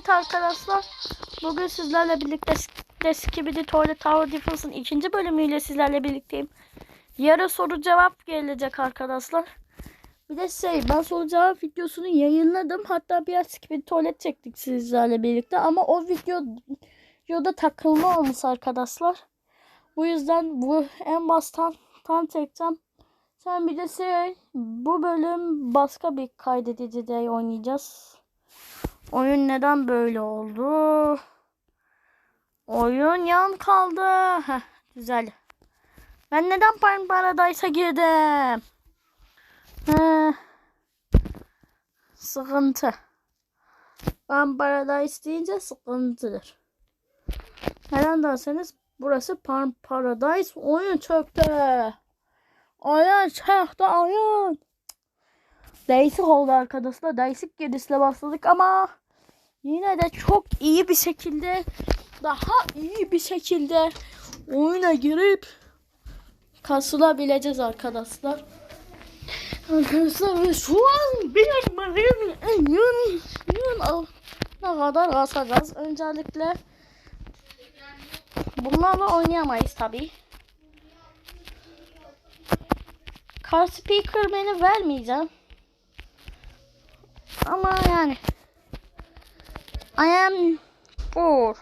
Evet arkadaşlar. Bugün sizlerle birlikte Skibidi Toilet Tower Defense'ın ikinci bölümüyle sizlerle birlikteyim. Yarın soru cevap gelecek arkadaşlar. Bir de şey ben soru cevap videosunu yayınladım. Hatta biraz Skibidi Toilet çektik sizlerle birlikte. Ama o video videoda takılma olmuş arkadaşlar. Bu yüzden bu en baştan tam çekeceğim. Sen bir de şey bu bölüm başka bir kaydedicide oynayacağız. Oyun neden böyle oldu? Oyun yan kaldı. Heh, güzel. Ben neden Pine Paradise'a girdim? Heh. Sıkıntı. Ben Paradise deyince sıkıntıdır. Neden derseniz burası Pan Paradise oyun çöktü. Oyun çöktü oyun. Değişik oldu arkadaşlar. Değişik girişle başladık ama yine de çok iyi bir şekilde daha iyi bir şekilde oyuna girip kasılabileceğiz arkadaşlar. Arkadaşlar şu an bir en yün, yün ne kadar kasacağız. Öncelikle bunlarla oynayamayız tabi. Car speaker beni vermeyeceğim. Ama yani I am poor.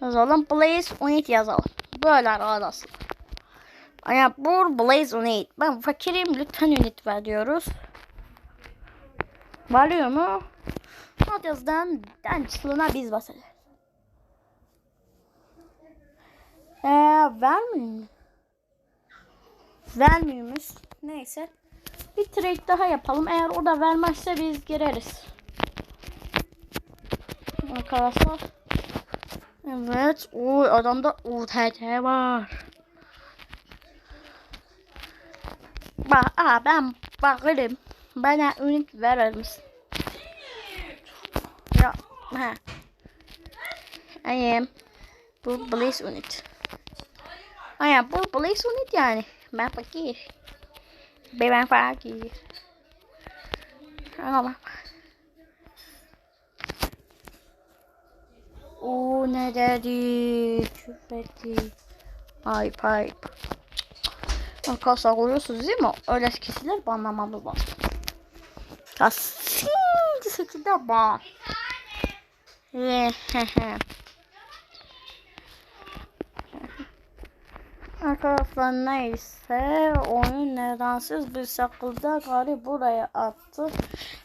Yazalım. Blaze unit yazalım. Böyle arkadaşlar. I am poor Blaze unit. Ben fakirim lütfen unit ver diyoruz. Varıyor mu? Not yazdan dançlığına biz basacağız. Ee, vermiyor mu? Vermiyormuş. Neyse. Bir trade daha yapalım. Eğer o da vermezse biz gireriz. Arkadaşlar. Evet. o adamda UTT var. Bak, aa, ben bakarım. Bana unit verir misin? Ya, ha. I am bu police unit. I am bu police unit yani. Ben fakir. Ben fakir. Ama O ne dedi? Küfretti. Ayıp ayıp. Arkadaşlar görüyorsunuz değil mi? Öyle kişiler banlamalı var. Kesin bir şekilde ban. Arkadaşlar neyse oyun nedensiz bir şekilde gari buraya attı.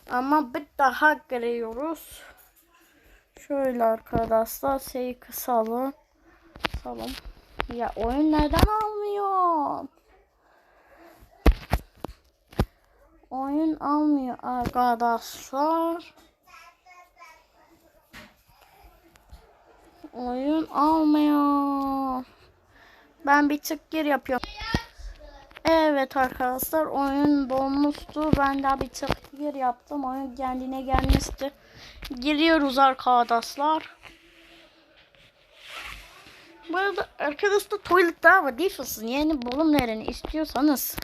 Ama bir daha giriyoruz. Şöyle arkadaşlar şeyi kısalım. Kısalım. Ya oyun neden almıyor? Oyun almıyor arkadaşlar. Oyun almıyor. Ben bir tık gir yapıyorum. Evet arkadaşlar oyun donmuştu. Ben de bir tık gir yaptım. Oyun kendine gelmişti. Giriyoruz arkadaşlar. Bu arada arkadaşlar Toilet Dava Defense'ın yeni bölümlerini istiyorsanız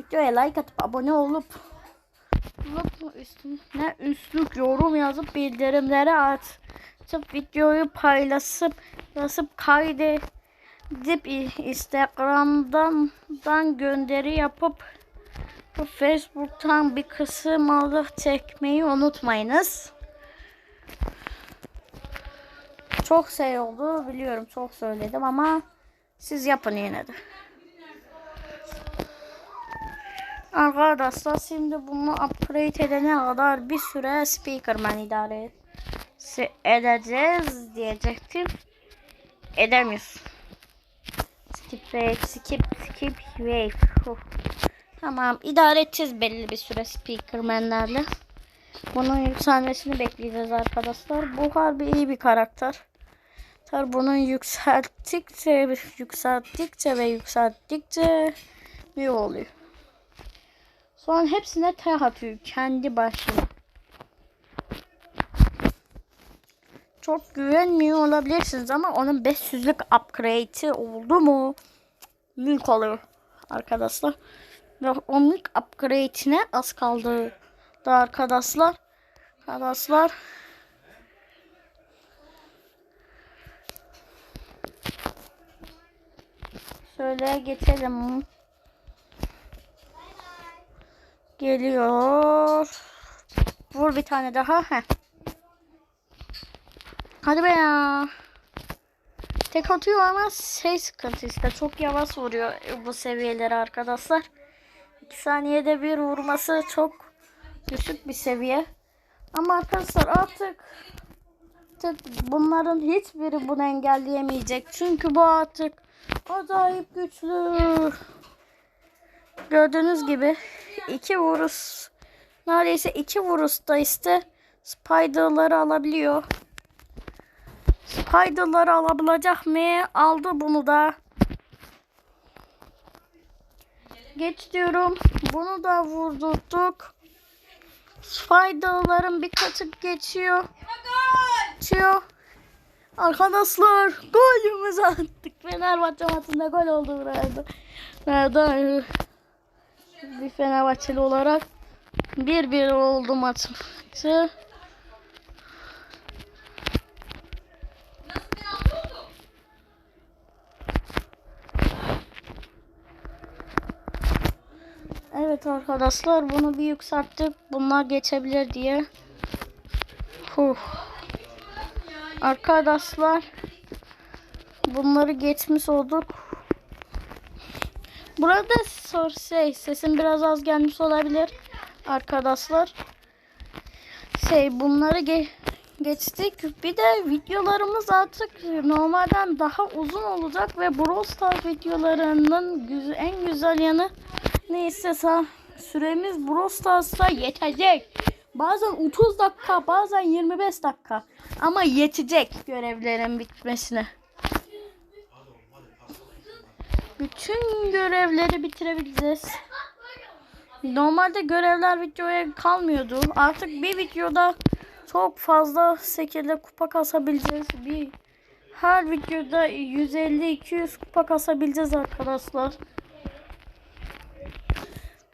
videoya like atıp abone olup olup üstüne üstlük yorum yazıp bildirimleri atıp videoyu paylaşıp yazıp kaydedip Instagram'dan dan gönderi yapıp Facebook'tan bir kısım alıp çekmeyi unutmayınız. Çok şey oldu biliyorum çok söyledim ama siz yapın yine de. Arkadaşlar şimdi bunu upgrade edene kadar bir süre speakerman idare edeceğiz diyecektim. Edemiyoruz. Skip wave, skip, skip wave. Huh. Tamam idare edeceğiz belli bir süre speakermanlerle. Bunun yükselmesini bekleyeceğiz arkadaşlar. Bu harbi iyi bir karakter. Tabi bunun yükselttikçe, yükselttikçe ve yükselttikçe iyi oluyor. Sonra hepsine T atıyor kendi başına. çok güvenmiyor olabilirsiniz ama onun 500'lük upgrade'i oldu mu mülk olur arkadaşlar. Ve onun upgrade'ine az kaldı da arkadaşlar. Arkadaşlar. Şöyle geçelim. Geliyor. Vur bir tane daha. Heh. Hadi be ya. Tek atıyor ama şey sıkıntı işte. Çok yavaş vuruyor bu seviyeleri arkadaşlar. 2 saniyede bir vurması çok düşük bir seviye. Ama arkadaşlar artık artık bunların hiçbiri bunu engelleyemeyecek. Çünkü bu artık acayip güçlü. Gördüğünüz gibi iki vuruş neredeyse iki vuruşta işte Spider'ları alabiliyor. Spider'ları alabilecek mi? Aldı bunu da. Geç diyorum. Bunu da vurdurduk. Spider'ların bir katı geçiyor. Geçiyor. Arkadaşlar golümüzü attık. Fenerbahçe maçında gol oldu burada. Nerede? Bir Fenerbahçeli olarak 1-1 oldu maçı. Evet arkadaşlar bunu bir yükselttik. Bunlar geçebilir diye. Huh. Arkadaşlar bunları geçmiş olduk. Burada sor şey sesim biraz az gelmiş olabilir arkadaşlar. Şey bunları ge geçtik. Bir de videolarımız artık normalden daha uzun olacak ve Brawl Stars videolarının en güzel yanı neyse süremiz Brawl Stars'ta yetecek. Bazen 30 dakika, bazen 25 dakika. Ama yetecek görevlerin bitmesine. Bütün görevleri bitirebileceğiz. Normalde görevler videoya kalmıyordu. Artık bir videoda çok fazla şekilde kupa kasabileceğiz. Bir her videoda 150-200 kupa kasabileceğiz arkadaşlar.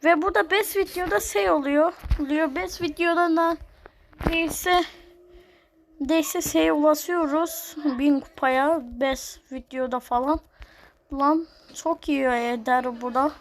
Ve burada 5 videoda şey oluyor. Oluyor 5 videoda da neyse neyse şeye ulaşıyoruz. 1000 kupaya 5 videoda falan. Lan çok iyi eder bu da.